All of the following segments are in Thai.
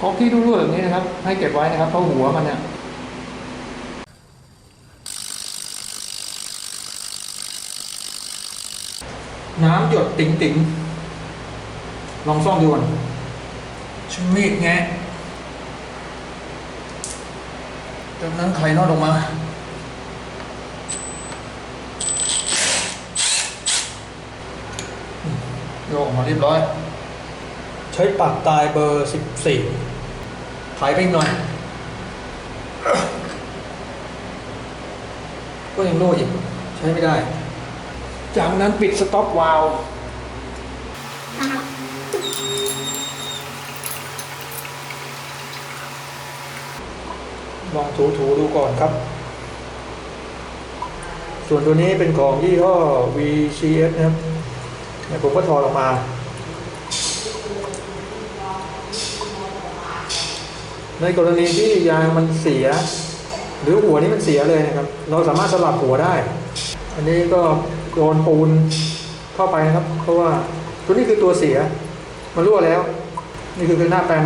ก๊อกที่รั่วๆแบบนี้นะครับ ให้เก็บไว้นะครับเพราะหัวมันเนี่ยน้ำหยดติ๋งติ๋งๆลองซ่อมดูก่อนใช้มีดแงะจากนั้นไข่นอตออกมา โยกออกมาเรียบร้อย ใช้ปากตายเบอร์สิบสี่ ถ่ายไปอีกหน่อยก็ยังรั่วอีกใช้ไม่ได้ จากนั้นปิดสต็อปวาล์วลองถูๆดูก่อนครับ ส่วนตัวนี้เป็นของยี่ห้อ VCS นะครับผมก็ถอดออกมา ในกรณีที่ยางมันเสีย หรือหัวนี้มันเสียเลยนะครับ เราสามารถสลับหัวได้ อันนี้ก็โดนปูนเข้าไปนะครับ เพราะว่าตัวนี้คือตัวเสีย มันรั่วแล้ว นี่คือคือหน้าแปลน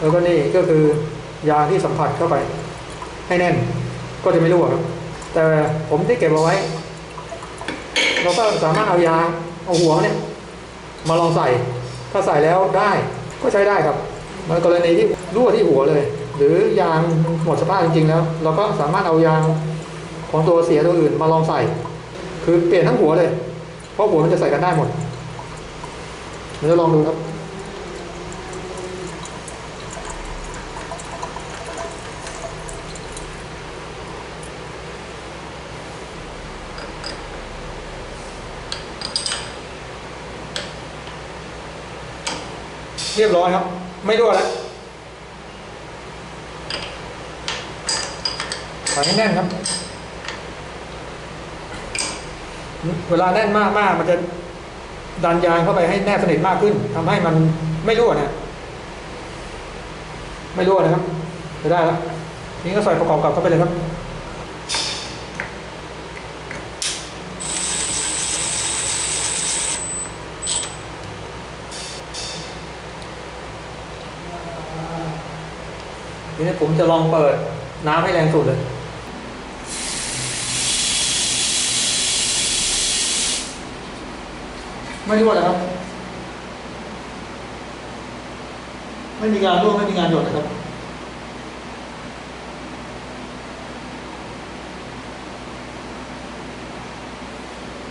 แล้วก็นี่ก็คือยางที่สัมผัสเข้าไป ให้แน่นก็จะไม่รั่วครับ แต่ผมได้เก็บเอาไว้ เราก็สามารถเอายางเอาหัวเนี่ย มาลองใส่ ถ้าใส่แล้วได้ก็ใช้ได้ครับ มันกรณีที่รั่วที่หัวเลย หรือยางหมดสภาพจริงๆแล้ว เราก็สามารถเอายางของตัวเสียตัวอื่นมาลองใส่ คือเปลี่ยนทั้งหัวเลย เพราะหัวมันจะใส่กันได้หมดเดี๋ยวลองดูครับ เรียบร้อยครับ ไม่รั่วแล้วใส่ให้แน่นครับ เวลาแน่นมากมากๆมันจะดันยางเข้าไปให้แนบสนิทมากขึ้นทำให้มันไม่รั่วนะไม่รั่วนะครับจะได้แล้วนี้ก็ใส่ประกอบกลับเข้าไปเลยครับ ทีนี้ผมจะลองเปิดน้ำให้แรงสุดเลยไม่รั่วนะครับ ไม่มีการรั่วไม่มีการหยดนะครับ